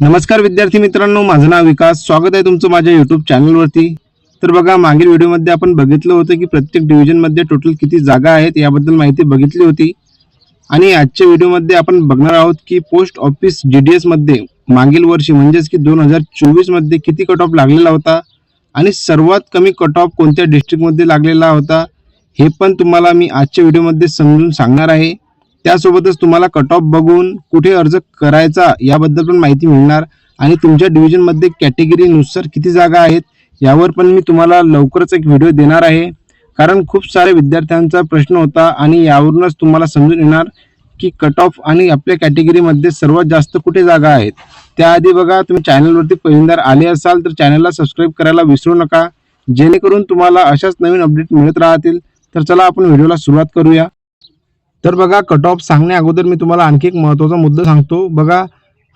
नमस्कार विद्यार्थी मित्रांनो माझं नाव विकास. स्वागत आहे तुमचं माझ्या युट्यूब चॅनलवरती तर बघा मागील व्हिडिओमध्ये आपण बघितलं होतं की प्रत्येक डिव्हिजनमध्ये टोटल किती जागा आहेत याबद्दल माहिती बघितली होती. आणि आजच्या व्हिडिओमध्ये आपण बघणार आहोत की पोस्ट ऑफिस जी डी एसमध्ये मागील वर्षी म्हणजेच की दोन हजार चोवीसमध्ये किती कट ऑफ लागलेला होता आणि सर्वात कमी कट ऑफ कोणत्या डिस्ट्रिक्टमध्ये लागलेला होता हे पण तुम्हाला मी आजच्या व्हिडिओमध्ये समजून सांगणार आहे. त्यासोबतच तुम्हाला कट ऑफ बघून कुठे अर्ज करायचा याबद्दल पण माहिती मिळणार. आणि तुमच्या डिव्हिजनमध्ये कॅटेगरीनुसार किती जागा आहेत यावर पण मी तुम्हाला लवकरच एक व्हिडिओ देणार आहे. कारण खूप सारे विद्यार्थ्यांचा प्रश्न होता आणि यावरूनच तुम्हाला समजून येणार की कट ऑफ आणि आपल्या कॅटेगरीमध्ये सर्वात जास्त कुठे जागा आहेत. त्याआधी बघा तुम्ही चॅनलवरती पहिल्यांदा आले असाल तर चॅनलला सबस्क्राईब करायला विसरू नका. जेणेकरून तुम्हाला अशाच नवीन अपडेट मिळत राहतील. तर चला आपण व्हिडिओला सुरुवात करूया. तर बघा कट ऑफ सांगण्या अगोदर मी तुम्हाला आणखी एक महत्त्वाचा मुद्दा सांगतो. बघा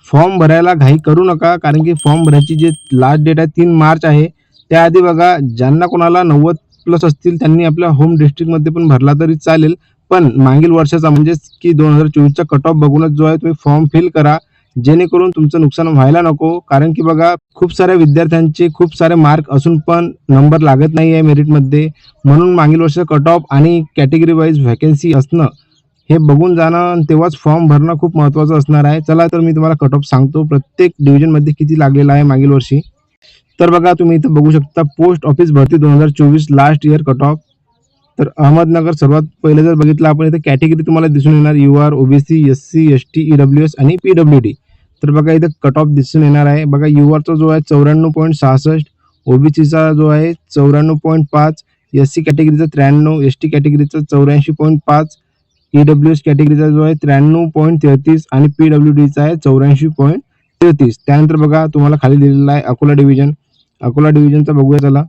फॉर्म भरायला घाई करू नका कारण की फॉर्म भरायची जे लास्ट डेट आहे तीन मार्च आहे. त्याआधी बघा ज्यांना कोणाला नव्वद प्लस असतील त्यांनी आपल्या होम डिस्ट्रिक्टमध्ये पण भरला तरी चालेल. पण मागील वर्षाचा म्हणजेच की दोन हजार चोवीसचा कट ऑफ बघूनच जो आहे तुम्ही फॉर्म फिल करा. जेणेकरून तुमचं नुकसान व्हायला नको. कारण की बघा खूप साऱ्या विद्यार्थ्यांचे खूप सारे मार्क असून पण नंबर लागत नाही आहे मेरिटमध्ये म्हणून मागील वर्ष कट ऑफ आणि कॅटेगरी वाईज व्हॅकन्सी असणं हे बघून जाणं आणि तेव्हाच फॉर्म भरणं खूप महत्त्वाचं असणार आहे. चला तर मी तुम्हाला कट ऑफ सांगतो. प्रत्येक डिव्हिजनमध्ये किती लागलेला आहे मागील वर्षी. तर बघा तुम्ही इथं बघू शकता पोस्ट ऑफिस भरती दोन हजार चोवीस लास्ट इयर कट ऑफ तर अहमदनगर सर्वात पहिले जर बघितलं आपण इथं कॅटेगरी तुम्हाला दिसून येणार. U R OBC S C S T E W S आणि पी डब्ल्यू डी तर बघा इथं कट ऑफ दिसून येणार आहे. बघा यू आरचा जो आहे चौऱ्याण्णव पॉईंट सहासष्ट ओबीसीचा जो आहे चौऱ्याण्णव पॉईंट पाच एस सी कॅटेगरीचा त्र्याण्णव एस टी कॅटेगरीचा चौऱ्याऐंशी पॉईंट पाच ई डब्ल्यू एस कॅटेगरीचा जो आहे त्र्याण्णव पॉईंट तेहतीस आणि पी डब्ल्यू डीचा आहे चौऱ्याऐंशी पॉईंट तेहतीस. त्यानंतर बघा तुम्हाला खाली दिलेला आहे अकोला डिव्हिजन अकोला डिव्हिजनचा बघूया चला.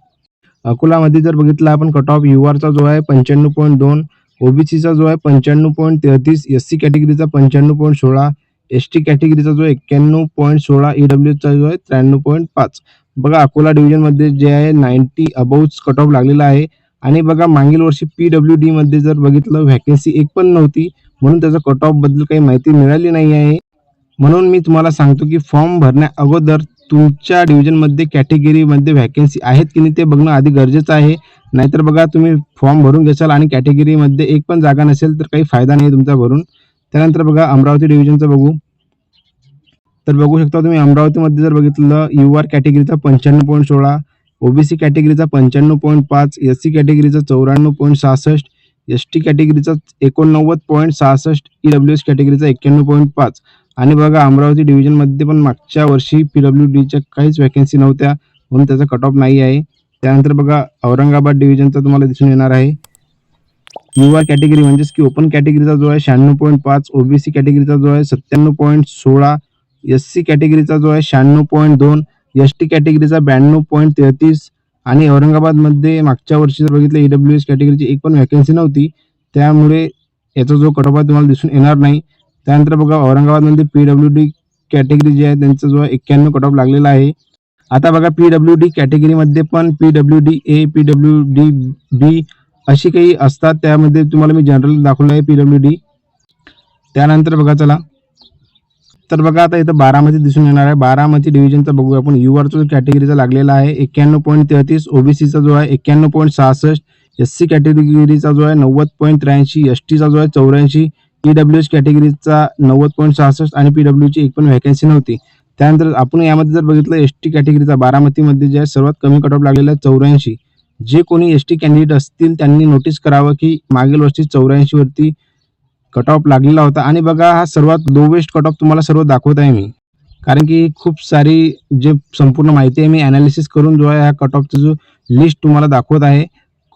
अकोलामध्ये जर बघितलं आपण कट ऑफ यू आरचा जो आहे पंच्याण्णव पॉईंट दोन ओबीसीचा जो आहे पंच्याण्णव पॉईंट तेहतीस एस सी कॅटेगरीचा पंच्याण्णव पॉईंट सोळा एस टी कॅटेगरीचा जो एक्क्याण्णव पॉईंट सोळा ई जो आहे त्र्याण्णव पॉईंट पाच. बघा अकोला डिव्हिजनमध्ये जे आहे नाईन्टी अबाउच कट ऑफ लागलेला आहे. आणि बघा मागील वर्षी पी डब्ल्यू डी मध्ये जर बघितलं व्हॅकन्सी एक पण नव्हती. म्हणून त्याचा कट ऑफबद्दल काही माहिती मिळाली नाही आहे. म्हणून मी तुम्हाला सांगतो की फॉर्म भरण्या अगोदर तुमच्या डिव्हिजनमध्ये कॅटेगरीमध्ये व्हॅकन्सी आहेत की नाही ते बघणं आधी गरजेचं आहे. नाहीतर बघा तुम्ही फॉर्म भरून घेसाल आणि कॅटेगरीमध्ये एक पण जागा नसेल तर काही फायदा नाही तुमचा भरून. त्यानंतर बघा अमरावती डिव्हिजनचं बघू. तर बघू शकता तुम्ही अमरावतीमध्ये जर बघितलं यू आर कॅटेगरीचा पंच्याण्णव पॉईंट सोळा ओबीसी कॅटेगरीचा पंच्याण्णव पॉईंट पाच एस सी कॅटेगरीचा चौऱ्याण्णव पॉईंट सहासष्ट एस टी कॅटेगरीचा एकोणनव्वद पॉईंट सहासष्ट ई डब्ल्यू एस कॅटेगरीचा एक्क्याण्णव पॉईंट पाच आणि बघा अमरावती डिव्हिजनमध्ये पण मागच्या वर्षी पी डब्ल्यू डीच्या काहीच वॅकन्सी नव्हत्या म्हणून त्याचा कट ऑफ नाही आहे. त्यानंतर बघा औरंगाबाद डिव्हिजनचा तुम्हाला दिसून येणार आहे. युवा आर कॅटेगरी म्हणजेच की ओपन कॅटेगरीचा जो आहे शहाण्णव पॉईंट पाच ओबीसी कॅटेगरीचा जो आहे सत्त्याण्णव पॉईंट सोळा एस सी कॅटेगरीचा जो आहे शहाण्णव पॉईंट दोन एस टी कॅटेगरीचा ब्याण्णव पॉईंट तेहतीस आणि औरंगाबादमध्ये मागच्या वर्षी जर बघितलं ई डब्ल्यू एस कॅटेगरीची एक पण व्हॅकन्सी नव्हती. त्यामुळे याचा जो कट ऑफ आहे तुम्हाला दिसून येणार नाही. त्यानंतर बघा औरंगाबादमध्ये पी डब्ल्यू डी कॅटेगरी जी आहे त्यांचा जो एक्क्याण्णव कट ऑफ लागलेला आहे. आता बघा पी डब्ल्यू डी कॅटेगरीमध्ये पण P W D A P W D B अशी काही असतात. त्यामध्ये तुम्हाला मी जनरल दाखवलं आहे पी डब्ल्यू डी त्यानंतर बघा चला. तर बघा आता इथं बारामती दिसून येणार आहे. बारामती डिव्हिजनचा बघूया आपण. यू आरचा जो कॅटेगरीचा लागलेला आहे एक्क्याण्णव पॉईंट तेहतीस ओबीसीचा जो आहे एक्क्याण्णव पॉईंट सहासष्ट एस सी कॅटेगरीचा जो आहे नव्वद पॉईंट त्र्याऐंशी एस टीचा जो आहे चौऱ्याऐंशी ई डब्ल्यू एस कॅटेगरीचा नव्वद पॉईंट सहासष्ट आणि पी डब्ल्यूची एक पण व्हॅकन्सी नव्हती. त्यानंतर आपण यामध्ये जर बघितलं एस टी कॅटेगरीचा बारामतीमध्ये जे आहे सर्वात कमी कट ऑफ लागलेला आहे चौऱ्याऐंशी. जे कोणी एस टी कॅन्डिडेट असतील त्यांनी नोटीस करावं की मागील वर्षी चौऱ्याऐंशी वरती कट ऑफ लागलेला होता. आणि बघा हा सर्वात लोवेस्ट कट ऑफ तुम्हाला सर्व दाखवत आहे मी. कारण की खूप सारी जे संपूर्ण माहिती आहे मी अनालिसिस करून जो आहे हा कट ऑफचा जो लिस्ट तुम्हाला दाखवत आहे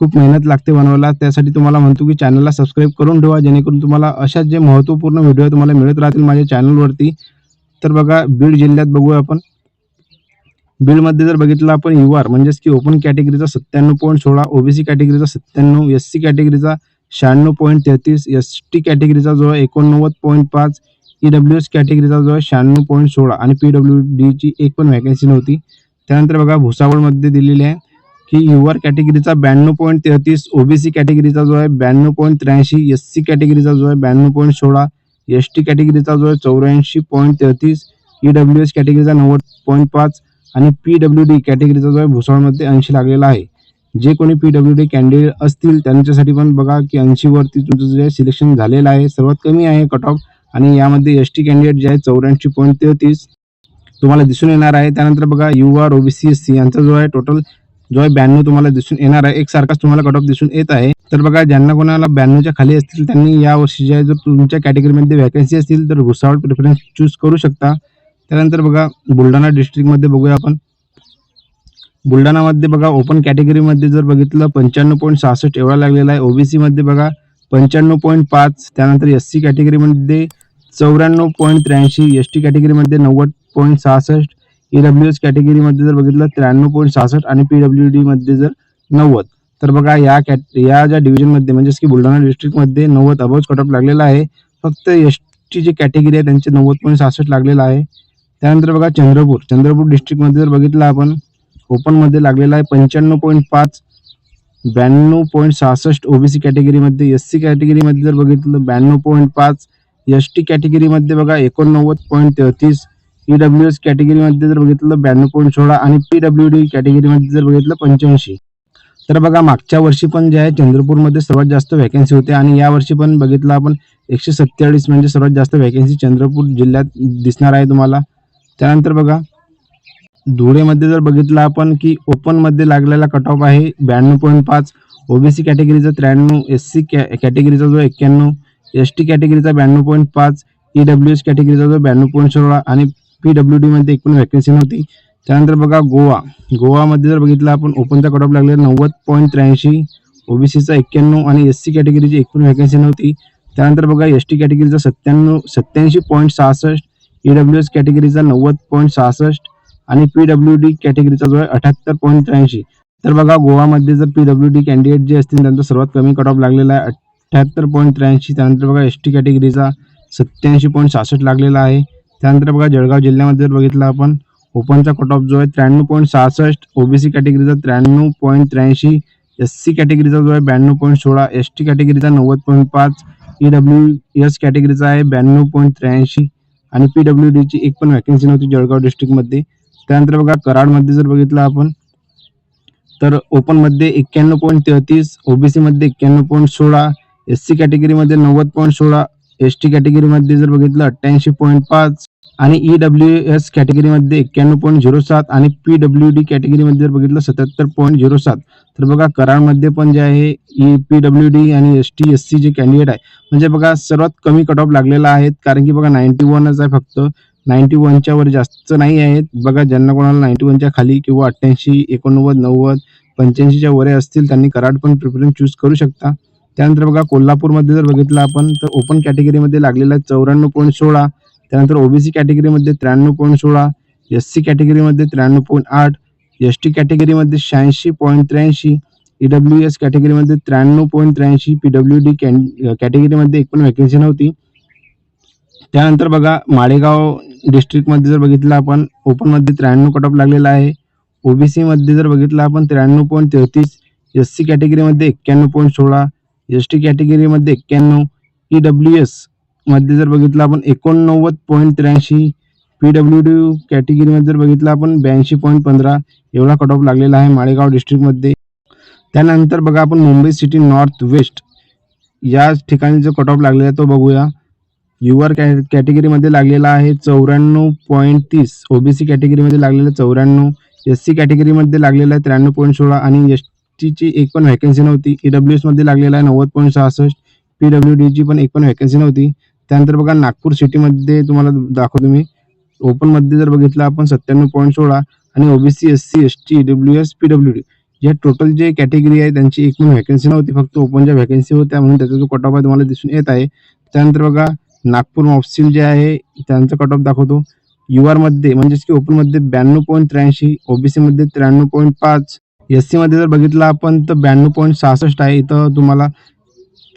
खूप मेहनत लागते बनवायला. त्यासाठी तुम्हाला म्हणतो की चॅनलला सबस्क्राईब करून ठेवा जेणेकरून तुम्हाला अशाच जे महत्त्वपूर्ण व्हिडिओ तुम्हाला मिळत राहतील माझ्या चॅनलवरती तर बघा बीड जिल्ह्यात बघूया आपण. बीडमध्ये जर बघितलं आपण यू आर म्हणजेच की ओपन कॅटेगरीचा सत्त्याण्णव पॉईंट सोळा ओबीसी कॅटेगरीचा सत्त्याण्णव एस सी कॅटेगरीचा शहाण्णव पॉईंट तेहतीस एस टी कॅटेगरीचा जो आहे एकोणनव्वद पॉईंट पाच ई डब्ल्यू एस कॅटेगरीचा जो आहे शहाण्णव पॉईंट सोळा आणि पी डब्ल्यू डीची एक पण व्हॅकन्सी नव्हती. त्यानंतर बघा भुसावळमध्ये दिलेली आहे की यू आर कॅटेगरीचा ब्याण्णव पॉईंट तेहतीस ओबीसी कॅटेगरीचा जो आहे ब्याण्णव पॉईंट त्र्याऐंशी एस सी कॅटेगरीचा जो आहे ब्याण्णव पॉईंट सोळा एस टी कॅटेगरीचा जो आहे चौऱ्याऐंशी पॉईंट तेहतीस ई डब्ल्यू एस कॅटेगरीचा नव्वद पॉईंट पाच आणि पी डब्ल्यू डी कॅटेगरीचा जो आहे भुसावळमध्ये ऐंशी लागलेला आहे. जे कोणी पी डब्ल्यू डी कॅन्डिडेट असतील त्यांच्यासाठी पण बघा की ऐंशीवरती तुमचं जे सिलेक्शन झालेलं आहे सर्वात कमी आहे कट ऑफ आणि यामध्ये एस टी कॅन्डिडेट जे आहे चौऱ्याऐंशी पॉईंट तेहतीस तुम्हाला दिसून येणार आहे. त्यानंतर बघा U R OBC S C यांचा जो आहे टोटल जो आहे ब्याण्णव तुम्हाला दिसून येणार आहे. एकसारखाच तुम्हाला कट ऑफ दिसून येत आहे. तर बघा ज्यांना कोणाला ब्याण्णवच्या खाली असतील त्यांनी या वर्षी जे आहे जर तुमच्या कॅटेगरीमध्ये व्हॅकन्सी असतील तर भुसावळ प्रिफरन्स चूज करू शकता. त्यानंतर बघा बुलढाणा डिस्ट्रिक्टमध्ये बघूया आपण. बुलढाणामध्ये बघा ओपन कॅटेगरीमध्ये जर बघितलं पंच्याण्णव पॉईंट सहासष्ट एवढा लागलेला आहे. ओबीसीमध्ये बघा पंच्याण्णव पॉईंट पाच त्यानंतर एस सी कॅटेगरीमध्ये चौऱ्याण्णव पॉईंट त्र्याऐंशी एस टी कॅटेगरीमध्ये नव्वद पॉईंट सहासष्ट ई डब्ल्यू एस कॅटेगरीमध्ये जर बघितलं त्र्याण्णव पॉईंट सहासष्ट आणि पी डब्ल्यू डीमध्ये जर नव्वद. तर बघा या कॅट या ज्या डिव्हिजनमध्ये म्हणजेच की बुलढाणा डिस्ट्रिक्टमध्ये नव्वद अबोज कट ऑफ लागलेला आहे. फक्त एस टी जी कॅटेगरी आहे त्यांचे नव्वद पॉईंट सहासष्ट लागलेला आहे. त्यानंतर बघा चंद्रपूर. चंद्रपूर डिस्ट्रिक्टमध्ये जर बघितलं आपण ओपनमध्ये लागलेला आहे. पंच्याण्णव पॉईंट पाच ब्याण्णव पॉईंट सहासष्ट ओबीसी कॅटेगरीमध्ये एस सी कॅटेगरीमध्ये जर बघितलं ब्याण्णव पॉईंट पाच एस टी कॅटेगरीमध्ये बघा एकोणनव्वद पॉईंट तेहतीस ई डब्ल्यू एस कॅटेगरीमध्ये जर बघितलं ब्याण्णव पॉईंट सोळा आणि पी डब्ल्यू डी कॅटेगरीमध्ये जर बघितलं पंच्याऐंशी. तर बघा मागच्या वर्षी पण जे आहे चंद्रपूरमध्ये सर्वात जास्त वॅकन्सी होते आणि या वर्षी पण बघितलं आपण एकशे सत्तेचाळीस म्हणजे सर्वात जास्त वॅकन्सी चंद्रपूर जिल्ह्यात दिसणार आहे तुम्हाला. त्यानंतर बघा धुळेमध्ये जर बघितलं आपण की ओपनमध्ये लागलेला कट ऑफ आहे ब्याण्णव पॉईंट पाच ओबीसी कॅटेगरीचा त्र्याण्णव एस सी कॅ कॅटेगरीचा जो एक्क्याण्णव एस टी कॅटेगरीचा ब्याण्णव पॉईंट पाच ई डब्ल्यू एस कॅटेगरीचा जो ब्याण्णव पॉईंट सोळा आणि पी डब्ल्यू डीमध्ये एकूण पण वॅकन्सी नव्हती. त्यानंतर बघा गोवा. गोवामध्ये जर बघितलं आपण ओपनचा कट ऑफ लागलेला नव्वद पॉईंट त्र्याऐंशी ओबीसीचा एक्क्याण्णव आणि एस सी कॅटेगरीची एकूण पण वॅकन्सी नव्हती. त्यानंतर बघा एस टी कॅटेगरीचा सत्त्याण्णव सत्याऐंशी पॉईंट सहासष्ट ई डब्ल्यू एस कॅटेगरीचा नव्वद पॉईंट सहासष्ट आणि पी डब्ल्यू डी कॅटेगरीचा जो आहे अठ्याहत्तर पॉईंट त्र्याऐंशी. तर बघा गोवामध्ये जर पी डब्ल्यू डी कॅन्डिडेट जे असतील त्यांचा सर्वात कमी कट ऑफ लागलेला आहे अठ्याहत्तर पॉईंट त्र्याऐंशी. त्यानंतर बघा एस टी कॅटेगरीचा सत्याऐंशी पॉईंट सहासष्ट लागलेला आहे. त्यानंतर बघा जळगाव जिल्ह्यामध्ये जर बघितलं आपण ओपनचा कट ऑफ जो आहे त्र्याण्णव पॉईंट सहासष्ट. ओबीसी कॅटेगरीचा त्र्याण्णव पॉईंट त्र्याऐंशी. एस सी कॅटेगरीचा जो आहे ब्याण्णव पॉईंट सोळा. एस टी कॅटेगरीचा नव्वद पॉईंट पाच. ई डब्ल्यू एस कॅटेगरीचा आहे ब्याण्णव पॉईंट त्र्याऐंशी. आणि पी डब्ल्यू डीची एक पण वॅकन्सी नव्हती जळगाव डिस्ट्रिक्टमध्ये त्यानंतर बघा कराडमध्ये जर बघितलं आपण तर ओपनमध्ये एक्क्याण्णव पॉईंट तेहतीस ओबीसीमध्ये एक्क्याण्णव पॉईंट सोळा एस सी कॅटेगरीमध्ये नव्वद पॉईंट सोळा एस टी कॅटेगरीमध्ये जर बघितलं अठ्ठ्याऐंशी पॉईंट पाच आणि ई डब्ल्यू एस कॅटेगरीमध्ये एक्क्याण्णव पॉईंट झिरो सात आणि पी डब्ल्यू डी कॅटेगरीमध्ये जर बघितलं सत्याहत्तर पॉईंट झिरो सात. तर बघा कराडमध्ये पण जे आहे ई पी डब्ल्यू डी आणि एस टी एस सी जे कॅन्डिडेट आहे. म्हणजे बघा सर्वात कमी कट ऑफ लागलेला आहे कारण की बघा नाईन्टी वनच आहे फक्त. नाईन्टी वनच्या वर जास्त नाही आहेत. बघा ज्यांना कोणाला नाईन्टी वनच्या खाली किंवा अठ्ठ्याऐंशी एकोणनव्वद नव्वद पंच्याऐंशीच्या वरे असतील त्यांनी कराड पण प्रिफरन्स चूज करू शकता. त्यानंतर बघा कोल्हापूरमध्ये जर बघितलं आपण तर ओपन कॅटेगरीमध्ये लागलेला आहे चौऱ्याण्णव पॉईंट सोळा. त्यानंतर ओबीसी कॅटेगरीमध्ये त्र्याण्णव पॉईंट सोळा एस सी कॅटेगरीमध्ये त्र्याण्णव पॉईंट आठ एस टी कॅटेगरीमध्ये शहाऐंशी पॉईंट त्र्याऐंशी ई डब्ल्यू एस कॅटेगरीमध्ये त्र्याण्णव पॉईंट त्र्याऐंशी पी डब्ल्यू डी कॅन कॅटेगरीमध्ये एक पण व्हॅकन्सी नव्हती. त्यानंतर बघा माळेगाव डिस्ट्रिक्टमध्ये जर बघितलं आपण ओपनमध्ये त्र्याण्णव कट ऑफ लागलेला आहे. ओबीसीमध्ये जर बघितलं आपण त्र्याण्णव पॉईंट तेहतीस एस सी कॅटेगरीमध्ये एक्क्याण्णव पॉईंट सोळा एस टी कॅटेगरीमध्ये एक्क्याण्णव ई डब्ल्यू एसमध्ये जर बघितलं आपण एकोणनव्वद पॉईंट त्र्याऐंशी पी डब्ल्यू डी कॅटेगरीमध्ये जर बघितलं आपण ब्याऐंशी पॉईंट पंधरा एवढा कट ऑफ लागलेला आहे माळेगाव डिस्ट्रिक्टमध्ये त्यानंतर बघा आपण मुंबई सिटी नॉर्थ वेस्ट या ठिकाणी जो कट ऑफ लागलेला आहे तो बघूया. युआर कॅ कॅटेगरीमध्ये लागलेला आहे चौऱ्याण्णव पॉईंट तीस. ओबीसी कॅटेगरीमध्ये लागलेला चौऱ्याण्णव. एस सी कॅटेगरीमध्ये लागलेला आहे त्र्याण्णव पॉईंट सोळा आणि एस टीची एक पण व्हॅकन्सी नव्हती. ई डब्ल्यू एसमध्ये लागलेला आहे नव्वद पॉईंट सहासष्ट. पी डब्ल्यू डीची पण एक पण व्हॅकन्सी नव्हती. त्यानंतर बघा नागपूर सिटीमध्ये तुम्हाला दाखवतो मी. ओपनमध्ये जर बघितलं आपण सत्त्याण्णव पॉईंट सोळा आणि OBC S C S T W S P W D या टोटल जे कॅटेगरी आहे त्यांची एक पण व्हॅकन्सी नव्हती. फक्त ओपनच्या व्हॅकन्सी होत्या म्हणून त्याचा जो कट ऑफ आहे तुम्हाला दिसून येत आहे. त्यानंतर बघा नागपूर मॉफसिल जे आहे त्यांचा कट ऑफ दाखवतो. यू आरमध्ये म्हणजेच की ओपनमध्ये ब्याण्णव पॉईंट त्र्याऐंशी ओबीसीमध्ये त्र्याण्णव पॉईंट पाच एस सीमध्ये जर बघितलं आपण तर ब्याण्णव पॉईंट सहासष्ट आहे. इथं तुम्हाला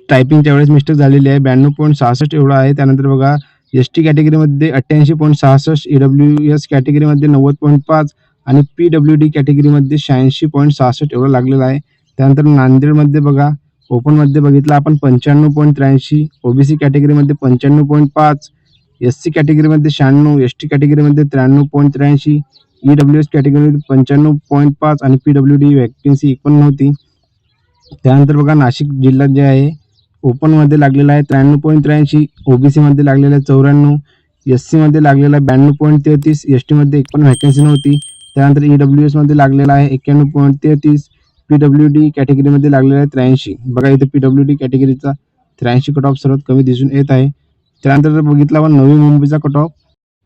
टायपिंगच्या वेळेस मिस्टेक झालेली आहे. ब्याण्णव पॉईंट सहासष्ट एवढं आहे. त्यानंतर बघा एस टी कॅटेगरीमध्ये अठ्ठ्याऐंशी पॉईंट सहासष्ट ई डब्ल्यू एस कॅटेगरीमध्ये नव्वद पॉईंट पाच आणि पी डब्ल्यू डी कॅटेगरीमध्ये शहाऐंशी पॉईंट सहासष्ट एवढं लागलेलं आहे. त्यानंतर नांदेडमध्ये बघा ओपनमध्ये बघितलं आपण पंच्याण्णव पॉईंट त्र्याऐंशी ओबीसी कॅटेगरीमध्ये पंच्याण्णव पॉईंट पाच एस सी कॅटेगरीमध्ये शहाण्णव एस टी कॅटेगरीमध्ये त्र्याण्णव पॉईंट त्र्याऐंशी ई डब्ल्यू एस कॅटेगरीमध्ये पंच्याण्णव पॉईंट पाच आणि पी डब्ल्यू डी वॅकन्सी एक पण नव्हती. त्यानंतर बघा नाशिक जिल्हा जे आहे ओपनमध्ये लागलेला आहे त्र्याण्णव पॉईंट त्र्याऐंशी ओबीसीमध्ये लागलेला आहे चौऱ्याण्णव एस सीमध्ये लागलेला आहे ब्याण्णव पॉईंट तेहतीस एस टीमध्ये एक पण व्हॅकन्सी नव्हती. त्यानंतर ई डब्ल्यू एसमध्ये लागलेला आहे एक्क्याण्णव पॉईंट तेहतीस पी डब्ल्यू डी कॅटेगरीमध्ये लागलेला आहे त्र्याऐंशी. बघा इथे पी डब्ल्यू डी कॅटेगरीचा त्र्याऐंशी कट ऑफ सर्वात कमी दिसून येत आहे. त्यानंतर जर बघितलं आपण नवी मुंबईचा कट ऑफ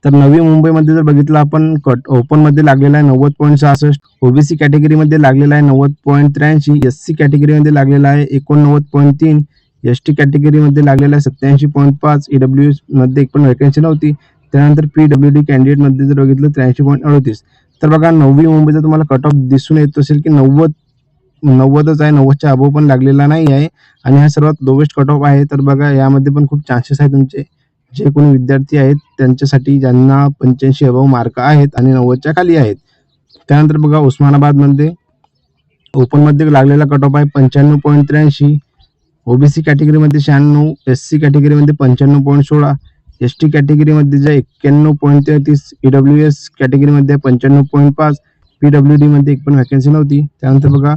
तर नवी मुंबईमध्ये जर बघितलं आपण कट ओपनमध्ये लागलेला आहे नव्वद पॉईंट सहासष्ट ओबीसी कॅटेगरीमध्ये लागलेला आहे नव्वद पॉईंट त्र्याऐंशी एस सी कॅटेगरीमध्ये लागलेला आहे एकोणनव्वद पॉईंट तीन एस टी कॅटेगरीमध्ये लागलेला आहे सत्याऐंशी पॉईंट पाच ई डब्ल्यू मध्ये एक पण व्हॅकन्सी नव्हती. त्यानंतर पी डब्ल्यू डी कॅन्डिडेटमध्ये जर बघितलं त्र्याऐंशी पॉईंट अडतीस. तर बघा नववी मुंबईचा तुम्हाला कट ऑफ दिसून येत असेल की नव्वद नव्वदच आहे नव्वदच्या अबोव पण लागलेला नाही आहे. आणि हा सर्वात लोवेस्ट कट ऑफ आहे. तर बघा यामध्ये पण खूप चान्सेस आहे तुमचे. जे कोणी विद्यार्थी आहेत त्यांच्यासाठी ज्यांना पंच्याऐंशी अबव मार्क आहेत आणि नव्वदच्या खाली आहेत. त्यानंतर बघा उस्मानाबादमध्ये ओपनमध्ये लागलेला कट ऑफ आहे पंच्याण्णव पॉईंट त्र्याऐंशी. ओबीसी कॅटेगरीमध्ये शहाण्णव एस सी कॅटेगरीमध्ये पंच्याण्णव पॉईंट सोळा. एस टी कॅटेगरीमध्ये जे एक्क्याण्णव पॉईंट तेहतीस ई डब्ल्यू एस कॅटेगरीमध्ये पंच्याण्णव पॉईंट पाच. पी डब्ल्यू डीमध्ये एक पण व्हॅकन्सी नव्हती. त्यानंतर बघा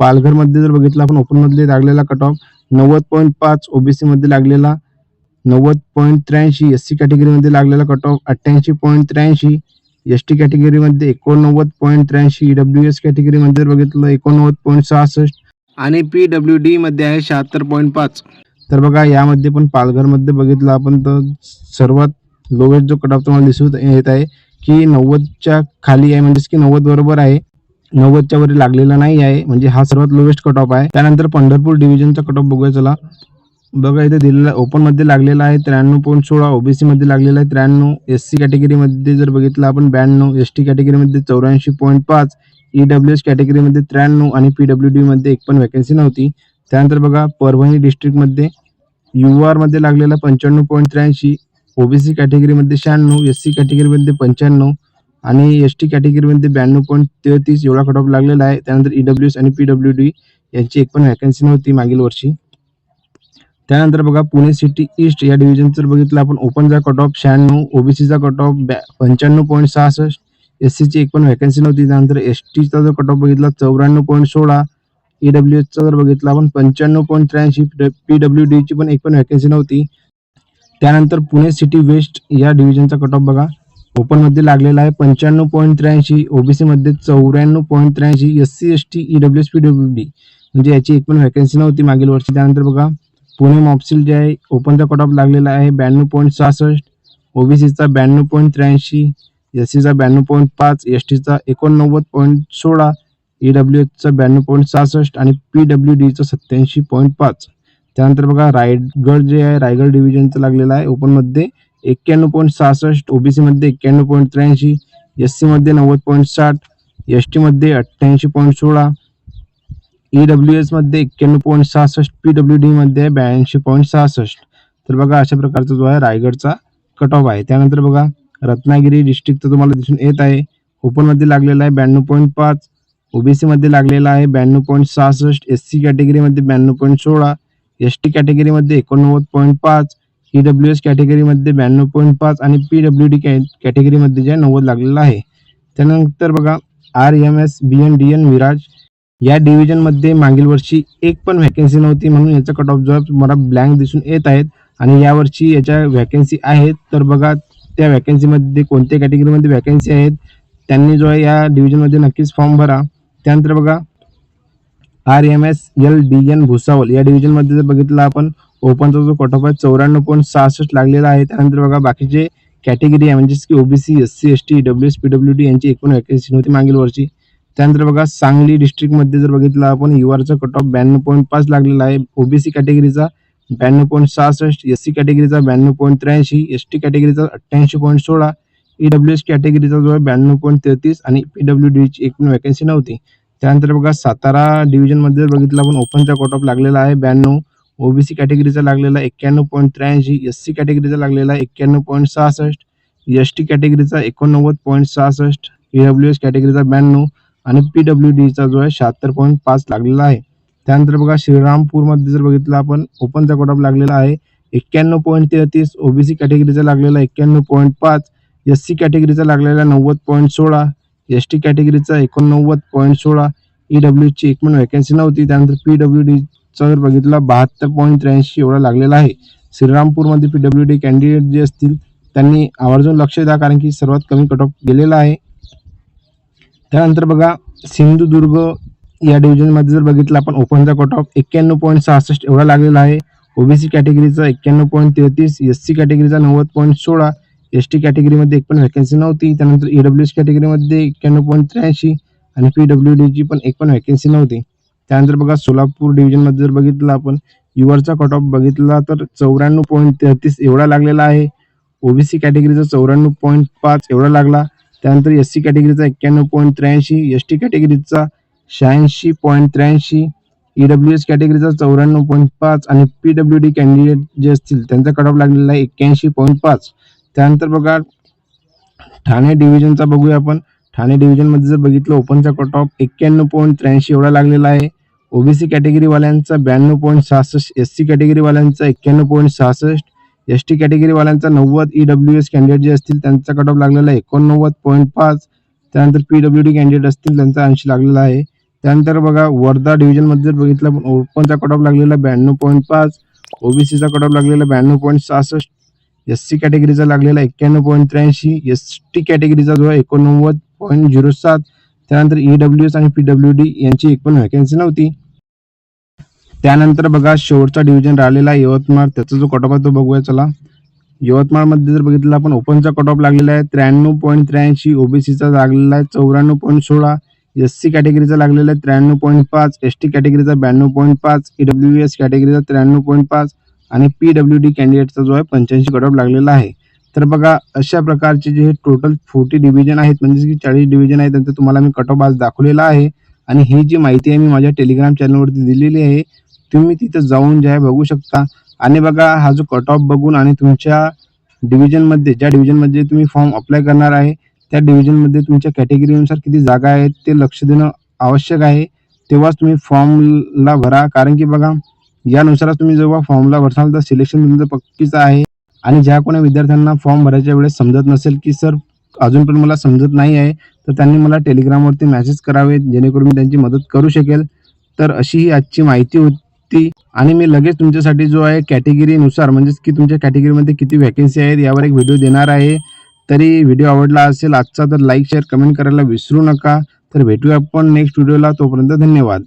पालघरमध्ये जर बघितलं आपण ओपनमध्ये लागलेला कट ऑफ नव्वद पॉईंट पाच ओबीसीमध्ये लागलेला नव्वद पॉईंट त्र्याऐंशी एस सी कॅटेगरीमध्ये लागलेला कट ऑफ अठ्ठ्याऐंशी पॉईंट त्र्याऐंशी एस टी कॅटेगरीमध्ये एकोणनव्वद पॉईंट त्र्याऐंशी डब्ल्यू एस कॅटेगरीमध्ये जर बघितलं एकोणनव्वद पॉईंट सहासष्ट आणि पी डब्ल्यू डी मध्ये आहे शहात्तर पॉईंट पाच. तर बघा यामध्ये पण पालघरमध्ये बघितलं आपण तर सर्वात लोवेस्ट जो कट ऑफ तुम्हाला दिसून येत आहे की नव्वदच्या खाली आहे म्हणजेच की नव्वद बरोबर आहे. नव्वदच्या वर लागलेला नाही आहे. म्हणजे हा सर्वात लोवेस्ट कट ऑफ आहे. त्यानंतर पंढरपूर डिव्हिजनचा कट ऑफ बघूया चला. बघा इथे दिलेला ओपनमध्ये लागलेला आहे त्र्याण्णव पॉईंट सोळा ओबीसीमध्ये लागलेला आहे त्र्याण्णव एस सी कॅटेगरीमध्ये जर बघितलं आपण ब्याण्णव एस टी कॅटेगरीमध्ये चौऱ्याऐंशी पॉईंट पाच ई डब्ल्यू एस कॅटेगरीमध्ये त्र्याण्णव आणि पी डब्ल्यू डी मध्ये एक पण वॅकन्सी नव्हती. त्यानंतर बघा परभणी डिस्ट्रिक्टमध्ये यू आरमध्ये लागलेला पंच्याण्णव पॉईंट त्र्याऐंशी ओबीसी कॅटेगरीमध्ये शहाण्णव एस सी कॅटेगरीमध्ये पंच्याण्णव आणि एस टी कॅटेगरीमध्ये ब्याण्णव पॉईंट तेहतीस एवढा कट ऑफ लागलेला आहे. त्यानंतर ई डब्ल्यू एस आणि पी डब्ल्यू डी यांची एक पण वॅकन्सी नव्हती मागील वर्षी. त्यानंतर बघा पुणे सिटी ईस्ट या डिव्हिजन जर बघितलं आपण ओपनचा कट ऑफ शहाण्णव ओबीसीचा कट ऑफ पंच्याण्णव पॉईंट सहासष्ट एस सीची एक पण वॅकन्सी नव्हती. त्यानंतर एस टीचा जर कट ऑफ बघितला चौऱ्याण्णव पॉईंट सोळा ई डब्ल्यू एसचा जर बघितला आपण पंच्याण्णव पॉईंट त्र्याऐंशी पी डब्ल्यू डीची पण एक पण वॅकन्सी नव्हती. त्यानंतर पुणे सिटी वेस्ट या डिव्हिजनचा कट ऑफ बघा ओपनमध्ये लागलेला आहे पंच्याण्णव पॉईंट त्र्याऐंशी ओबीसी मध्ये चौऱ्याण्णव पॉईंट त्र्याऐंशी S C S T E W S P W D म्हणजे याची एक पण व्हॅकन्सी नव्हती मागील वर्षी. त्यानंतर बघा पुणे मॉपसिल जे आहे ओपनचा कट ऑफ लागलेला आहे ब्याण्णव पॉईंट सहासष्ट ओबीसीचा ब्याण्णव पॉईंट त्र्याऐंशी एस सीचा ब्याण्णव पॉईंट पाच एस टीचा एकोणनव्वद पॉईंट सोळा ई एचचा ब्याण्णव पॉईंट सहासष्ट आणि पी डब्ल्यू डीचा सत्याऐंशी पॉईंट पाच. त्यानंतर बघा रायगड जे आहे रायगड डिव्हिजनचं लागलेलं आहे. ओपनमध्ये एक्क्याण्णव पॉईंट सहासष्ट ओबीसीमध्ये एक्क्याण्णव पॉईंट त्र्याऐंशी एस सीमध्ये नव्वद पॉईंट साठ एस टीमध्ये अठ्ठ्याऐंशी पॉईंट सोळा ई डब्ल्यू एसमध्ये एक्क्याण्णव पॉईंट सहासष्ट पी डब्ल्यू डीमध्ये ब्याऐंशी पॉईंट सहासष्ट. तर बघा अशा प्रकारचा जो आहे रायगडचा कट ऑफ आहे. त्यानंतर बघा रत्नागिरी डिस्ट्रिक्टचं तुम्हाला दिसून येत आहे. ओपनमध्ये लागलेला आहे ब्याण्णव पॉईंट पाच ओबीसी मध्ये लागलेला आहे ब्याण्णव पॉईंट सहासष्ट एस सी कॅटेगरीमध्ये ब्याण्णव पॉईंट सोळा एस टी कॅटेगरीमध्ये एकोणनव्वद पॉईंट पाच ई डब्ल्यू एस कॅटेगरीमध्ये ब्याण्णव पॉईंट पाच आणि पी डब्ल्यू डी कॅटेगरीमध्ये जे नव्वद लागलेला आहे. त्यानंतर बघा R M S B N D N Viraj या डिव्हिजनमध्ये मागील वर्षी एक पण व्हॅकन्सी नव्हती म्हणून याचा कट ऑफ जो मला ब्लँक दिसून येत आहेत. आणि यावर्षी याच्या व्हॅकन्सी आहेत. तर बघा त्या व्हॅकन्सीमध्ये कोणत्या कॅटेगरीमध्ये व्हॅकन्सी आहेत त्यांनी जो आहे या डिव्हिजनमध्ये नक्कीच फॉर्म भरा. त्यानंतर बघा R M S L D N Bhusawal. या डिव्हिजनमध्ये जर बघितलं आपण ओपनचा जो कट ऑफ आहे चौऱ्याण्णव पॉईंट सहासष्ट लागलेला आहे. त्यानंतर बघा बाकीचे कॅटेगरी आहे म्हणजेच की OBC S C S T W S P W D यांची एकूण वॅकेन्सी नव्हती मागील वर्षी त्यानंतर बघा सांगली डिस्ट्रिक्टमध्ये जर बघितलं आपण युआरचा कट ऑफ ब्याण्णव पॉईंट पाच लागलेला आहे. ओबीसी कॅटेगरीचा ब्याण्णव पॉईंट सहासष्ट एस सी कॅटेगरीचा ब्याण्णव पॉईंट त्र्याऐंशी एस टी कॅटेगरीचा अठ्ठ्याऐंशी पॉईंट सोळा ई डब्ल्यू एस कॅटेगरीचा जो आहे ब्याण्णव पॉईंट तेहतीस आणि पी डब्ल्यू डीची एकूण व्हॅकन्सी नव्हती. त्यानंतर बघा सातारा डिव्हिजनमध्ये जर बघितलं आपण ओपनचा कट ऑफ लागलेला आहे ब्याण्णव ओबीसी कॅटेगरीचा लागलेला एक्क्याण्णव पॉईंट त्र्याऐंशी एस सी कॅटेगरीचा लागलेला एक्क्याण्णव पॉईंट सहासष्ट एस टी कॅटेगरीचा एकोणनव्वद पॉईंट सहासष्ट ई डब्ल्यू एस कॅटेगरीचा ब्याण्णव आणि पी डब्ल्यू डीचा जो आहे शहात्तर पॉईंट पाच लागलेला आहे. त्यानंतर बघा श्रीरामपूरमध्ये जर बघितलं आपण ओपनचा कट लागलेला आहे एक्क्याण्णव पॉईंट तेहतीस ओबीसी कॅटेगरीचा लागलेला एक्क्याण्णव पॉईंट पाच एस सी कॅटेगरीचा लागलेला नव्वद पॉईंट सोळा एस टी कॅटेगरीचा एकोणनव्वद पॉईंट सोळा ई डब्ल्यूची एक पण वॅकन्सी नव्हती. त्यानंतर पी डब्ल्यू डी डीचा जर बघितला बहात्तर पॉईंट त्र्याऐंशी एवढा लागलेला आहे. श्रीरामपूरमध्ये पी डब्ल्यू डी कॅन्डिडेट जे असतील त्यांनी आवर्जून लक्ष द्या कारण की सर्वात कमी कट ऑफ गेलेला आहे. त्यानंतर बघा सिंधुदुर्ग या डिव्हिजनमध्ये जर बघितलं आपण ओपनचा कट ऑफ एक्क्याण्णव पॉईंट सहासष्ट एवढा लागलेला आहे. ओबीसी कॅटेगरीचा एक्क्याण्णव पॉईंट तेहतीस एस सी कॅटेगरीचा नव्वद पॉईंट सोळा एस टी कॅटेगरीमध्ये एक पण व्हॅकन्सी नव्हती. त्यानंतर ई डब्ल्यू एस कॅटेगरीमध्ये एक्क्याण्णव पॉईंट त्र्याऐंशी आणि पी डब्ल्यू डीची पण एक पण व्हॅकन्सी नव्हती. त्यानंतर बघा सोलापूर डिव्हिजनमध्ये जर बघितलं आपण युवरचा कट ऑफ बघितला तर चौऱ्याण्णव पॉईंट तेहतीस एवढा लागलेला आहे. ओबीसी कॅटेगरीचा चौऱ्याण्णव पॉईंट पाच एवढा लागला. त्यानंतर एस सी कॅटेगरीचा एक्क्याण्णव पॉईंट त्र्याऐंशी एस टी कॅटेगरीचा शहाऐंशी पॉईंट त्र्याऐंशी ई डब्ल्यू एस कॅटेगरीचा चौऱ्याण्णव पॉईंट पाच आणि पी डब्ल्यू डी कॅन्डिडेट जे असतील त्यांचा कट ऑफ लागलेला आहे एक्क्याऐंशी पॉईंट पाच. त्यानंतर बघा ठाणे डिव्हिजनचा बघूया आपण. ठाणे डिव्हिजनमध्ये जर बघितलं ओपनचा कट ऑफ एक्क्याण्णव पॉईंट त्र्याऐंशी एवढा लागलेला आहे. ओबीसी कॅटेगरीवाल्यांचा ब्याण्णव पॉईंट सहासष्ट एस सी कॅटेगरीवाल्यांचा एक्क्याण्णव पॉईंट सहासष्ट एस टी कॅटेगरीवाल्यांचा नव्वद ई डब्ल्यू एस कॅन्डिडेट जे असतील त्यांचा कट ऑफ लागलेला आहे एकोणनव्वद पॉईंट पाच त्यानंतर पी डब्ल्यू डी कॅन्डिडेट असतील त्यांचा ऐंशी लागलेला आहे. त्यानंतर बघा वर्धा डिव्हिजनमध्ये जर बघितलं पण ओपनचा कट ऑफ लागलेला ब्याण्णव पॉईंट पाच ओबीसीचा कट ऑफ लागलेला ब्याण्णव पॉईंट सहासष्ट एस सी कॅटेगरीचा लागलेला एक्क्याण्णव पॉईंट त्र्याऐंशी एस टी कॅटेगरीचा जो आहे एकोणनव्वद पॉईंट झिरो सात त्यानंतर ई डब्ल्यू एस आणि पी डब्ल्यू डी यांची एक पण वॅकन्सी नव्हती. त्यानंतर बघा शेवटचा डिव्हिजन राहिलेला आहे यवतमाळ. त्याचा जो कट ऑफ आहे तो बघूया चला. यवतमाळमध्ये जर बघितलं आपण ओपनचा कट ऑफ लागलेला आहे त्र्याण्णव पॉईंट त्र्याऐंशी ओबीसीचा लागलेला आहे चौऱ्याण्णव पॉईंट सोळा एस सी कॅटेगरीचा लागलेला आहे त्र्याण्णव पॉईंट पाच एस टी कॅटेगरीचा ब्याण्णव पॉईंट पाच ईडब्ल्यू डब्ल्यू एस कॅटेगरीचा त्र्याण्णव पॉईंट पाच आणि पी डब्ल्यू डी कॅन्डिडेटचा जो आहे पंच्याऐंशी कट ऑफ लागलेला आहे. तर बघा अशा प्रकारचे जे हे टोटल फोर्टी डिव्हिजन आहेत म्हणजे की चाळीस डिव्हिजन आहेत त्यांचा तुम्हाला मी कट ऑफ आज दाखवलेला आहे. आणि ही जी माहिती आहे मी माझ्या टेलिग्राम चॅनलवरती दिलेली आहे. तुम्ही तिथं जाऊन जे आहे बघू शकता. आणि बघा हा जो कट ऑफ बघून आणि तुमच्या डिव्हिजनमध्ये ज्या डिव्हिजनमध्ये तुम्ही फॉर्म अप्लाय करणार आहे त्या डिव्हिजनमध्ये तुमच्या कॅटेगरीनुसार किती जागा आहेत ते लक्ष देणं आवश्यक आहे. तेव्हाच तुम्ही फॉर्मला भरा. कारण की बघा यानुसारच तुम्ही जेव्हा फॉर्मला भरसाल तर सिलेक्शन तुमचं पक्कीच आहे. आणि ज्या कोणा विद्यार्थ्यांना फॉर्म भरायच्या वेळेस समजत नसेल की सर अजून पण मला समजत नाही आहे तर त्यांनी मला टेलिग्रामवरती मेसेज करावे जेणेकरून मी त्यांची मदत करू शकेल. तर अशी ही आजची माहिती होती. आणि मी लगेच तुमच्यासाठी जो आहे कॅटेगरीनुसार म्हणजेच की तुमच्या कॅटेगरीमध्ये किती व्हॅकन्सी आहेत यावर एक व्हिडिओ देणार आहे. तरी व्हिडिओ आवडला असेल आजचा तर लाईक शेअर कमेंट करायला विसरू नका. तर भेटूया आपण नेक्स्ट व्हिडिओला तोपर्यंत धन्यवाद.